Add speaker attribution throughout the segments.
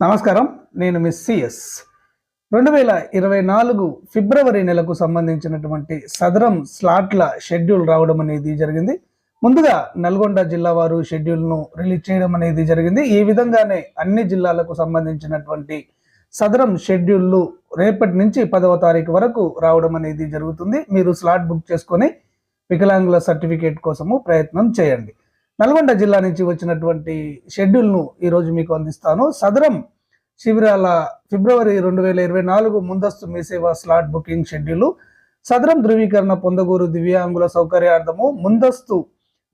Speaker 1: నమస్కారం. నేను miss CS రెండు వేల ఇరవై నాలుగు ఫిబ్రవరి నెలకు సంబంధించినటువంటి సదరం స్లాట్ల షెడ్యూల్ రావడం అనేది జరిగింది. ముందుగా నల్గొండ జిల్లా వారు షెడ్యూల్ను రిలీజ్ చేయడం అనేది జరిగింది. ఈ విధంగానే అన్ని జిల్లాలకు సంబంధించినటువంటి సదరం షెడ్యూల్లు రేపటి నుంచి పదవ తారీఖు వరకు రావడం అనేది జరుగుతుంది. మీరు స్లాట్ బుక్ చేసుకొని వికలాంగుల సర్టిఫికేట్ కోసము ప్రయత్నం చేయండి. నల్గొండ జిల్లా నుంచి వచ్చినటువంటి షెడ్యూల్ను ఈరోజు మీకు అందిస్తాను. సదరం శిబిరాల ఫిబ్రవరి రెండు వేల ఇరవై నాలుగు ముందస్తు మీ సేవ స్లాట్ బుకింగ్ షెడ్యూలు సదరం ధృవీకరణ పొందగూరు దివ్యాంగుల సౌకర్యార్థము ముందస్తు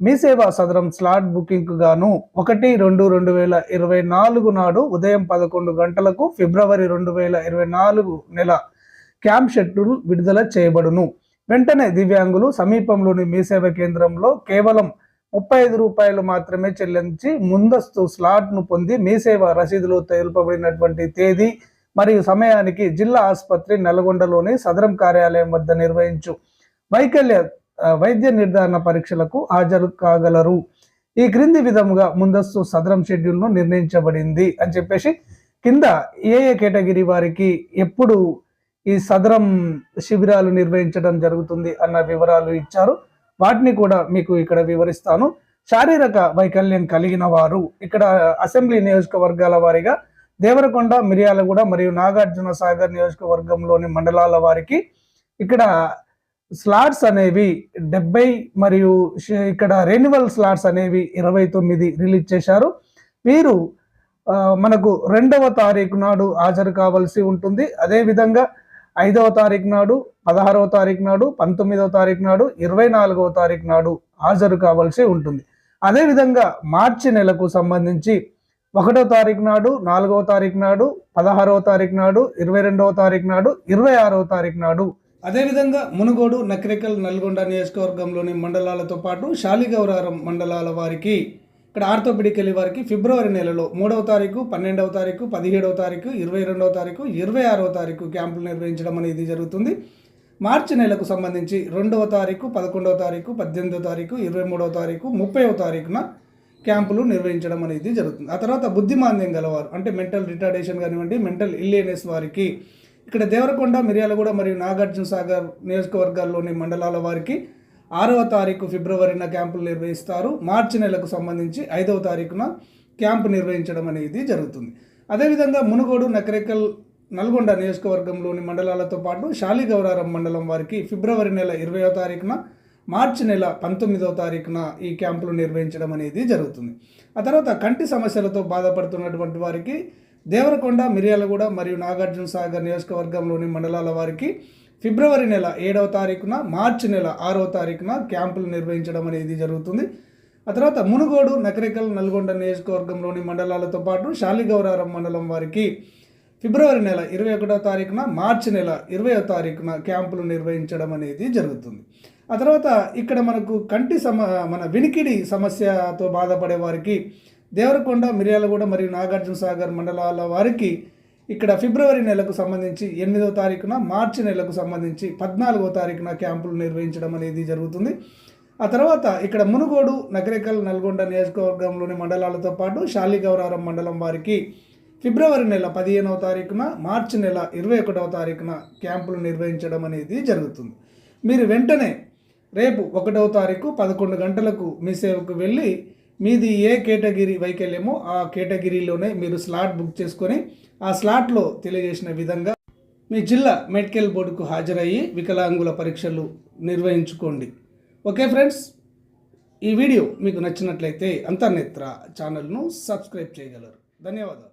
Speaker 1: మీ సేవ సదరం స్లాట్ బుకింగ్ గాను ఒకటి రెండు రెండు వేల ఇరవై నాలుగు నాడు ఉదయం పదకొండు గంటలకు ఫిబ్రవరి రెండు వేల ఇరవై నాలుగు నెల క్యాంప్ షెడ్యూల్ విడుదల చేయబడును. వెంటనే దివ్యాంగులు సమీపంలోని మీ సేవ కేంద్రంలో కేవలం ముప్పై ఐదు రూపాయలు మాత్రమే చెల్లించి ముందస్తు స్లాట్ను పొంది మీ సేవ రసీదులో తెలుపబడినటువంటి తేదీ మరియు సమయానికి జిల్లా ఆసుపత్రి నల్గొండలోని సదరం కార్యాలయం వద్ద నిర్వహించు. వైకల్య వైద్య నిర్ధారణ పరీక్షలకు హాజరు కాగలరు. ఈ క్రింది విధముగా ముందస్తు సదరం షెడ్యూల్ను నిర్ణయించబడింది అని చెప్పేసి కింద ఏ ఏ కేటగిరీ వారికి ఎప్పుడు ఈ సదరం శిబిరాలు నిర్వహించడం జరుగుతుంది అన్న వివరాలు ఇచ్చారు. వాటిని కూడా మీకు ఇక్కడ వివరిస్తాను. శారీరక వైకల్యం కలిగిన వారు ఇక్కడ అసెంబ్లీ నియోజకవర్గాల వారిగా దేవరకొండ మిర్యాలగూడ మరియు నాగార్జున సాగర్ నియోజకవర్గంలోని మండలాల వారికి ఇక్కడ స్లాట్స్ అనేవి డెబ్బై మరియు ఇక్కడ రెన్యువల్ స్లాట్స్ అనేవి ఇరవై తొమ్మిది రిలీజ్ చేశారు. వీరు మనకు రెండవ తారీఖు నాడు హాజరు కావాల్సి ఉంటుంది. అదేవిధంగా ఐదవ తారీఖు నాడు పదహారవ తారీఖు నాడు పంతొమ్మిదవ తారీఖు నాడు ఇరవై నాలుగవ తారీఖు నాడు హాజరు కావాల్సి ఉంటుంది. అదేవిధంగా మార్చి నెలకు సంబంధించి ఒకటో తారీఖు నాడు నాలుగవ తారీఖు నాడు పదహారవ తారీఖు నాడు ఇరవై రెండవ తారీఖు నాడు ఇరవై ఆరవ తారీఖు నాడు. అదేవిధంగా మునుగోడు నక్రికల్ నల్గొండ నియోజకవర్గంలోని మండలాలతో పాటు శాలిగౌరారం మండలాల వారికి ఇక్కడ ఆర్థోపెడిక్ వెళ్ళే వారికి ఫిబ్రవరి నెలలో మూడవ తారీఖు పన్నెండవ తారీఖు పదిహేడవ తారీఖు ఇరవై రెండవ తారీఖు ఇరవై ఆరవ తారీఖు క్యాంపులు నిర్వహించడం అనేది జరుగుతుంది. మార్చి నెలకు సంబంధించి రెండవ తారీఖు పదకొండవ తారీఖు పద్దెనిమిదవ తారీఖు ఇరవై మూడవ తారీఖు ముప్పైవ తారీఖున క్యాంపులు నిర్వహించడం అనేది జరుగుతుంది. ఆ తర్వాత బుద్ధిమాంద్యం గలవారు అంటే మెంటల్ రిటార్డేషన్ కానివ్వండి మెంటల్ ఇల్లీనెస్ వారికి ఇక్కడ దేవరకొండ మిర్యాలగూడ మరియు నాగార్జున సాగర్ నియోజకవర్గాల్లోని మండలాల వారికి ఆరవ తారీఖు ఫిబ్రవరిన క్యాంపులు నిర్వహిస్తారు. మార్చి నెలకు సంబంధించి ఐదవ తారీఖున క్యాంపు నిర్వహించడం అనేది జరుగుతుంది. అదేవిధంగా మునుగోడు నకరేకల్ నల్గొండ నియోజకవర్గంలోని మండలాలతో పాటు శాలిగౌరారం మండలం వారికి ఫిబ్రవరి నెల ఇరవయో తారీఖున మార్చి నెల పంతొమ్మిదవ తారీఖున ఈ క్యాంపులు నిర్వహించడం అనేది జరుగుతుంది. ఆ తర్వాత కంటి సమస్యలతో బాధపడుతున్నటువంటి వారికి దేవరకొండ మిర్యాలగూడ మరియు నాగార్జున సాగర్ నియోజకవర్గంలోని మండలాల వారికి ఫిబ్రవరి నెల ఏడవ తారీఖున మార్చి నెల ఆరవ తారీఖున క్యాంపులు నిర్వహించడం అనేది జరుగుతుంది. ఆ తర్వాత మునుగోడు నకరికల్ నల్గొండ నియోజకవర్గంలోని మండలాలతో పాటు శాలిగౌరారం మండలం వారికి ఫిబ్రవరి నెల ఇరవై ఒకటో తారీఖున మార్చి నెల ఇరవయో తారీఖున క్యాంపులు నిర్వహించడం అనేది జరుగుతుంది. ఆ తర్వాత ఇక్కడ మనకు కంటి సమ మన వినికిడి సమస్యతో బాధపడే వారికి దేవరకొండ మిర్యాలగూడ మరియు నాగార్జున సాగర్ మండలాల వారికి ఇక్కడ ఫిబ్రవరి నెలకు సంబంధించి ఎనిమిదవ తారీఖున మార్చి నెలకు సంబంధించి పద్నాలుగో తారీఖున క్యాంపులు నిర్వహించడం అనేది జరుగుతుంది. ఆ తర్వాత ఇక్కడ మునుగోడు నగరేకల్ నల్గొండ నియోజకవర్గంలోని మండలాలతో పాటు శాలిగౌరారం మండలం వారికి ఫిబ్రవరి నెల పదిహేనవ తారీఖున మార్చి నెల ఇరవై ఒకటవ తారీఖున క్యాంపులు నిర్వహించడం అనేది జరుగుతుంది. మీరు వెంటనే రేపు ఒకటవ తారీఖు పదకొండు గంటలకు మీ సేవకు వెళ్ళి మీది ఏ కేటగిరీ వైకల్యమో ఆ కేటగిరీలోనే మీరు స్లాట్ బుక్ చేసుకొని ఆ స్లాట్లో తెలియజేసిన విధంగా మీ జిల్లా మెడికల్ బోర్డుకు హాజరయ్యి వికలాంగుల పరీక్షలు నిర్వహించుకోండి. ఓకే ఫ్రెండ్స్ ఈ వీడియో మీకు నచ్చినట్లయితే అంతర్నేత్ర ఛానల్ను సబ్స్క్రైబ్ చేయగలరు. ధన్యవాదాలు.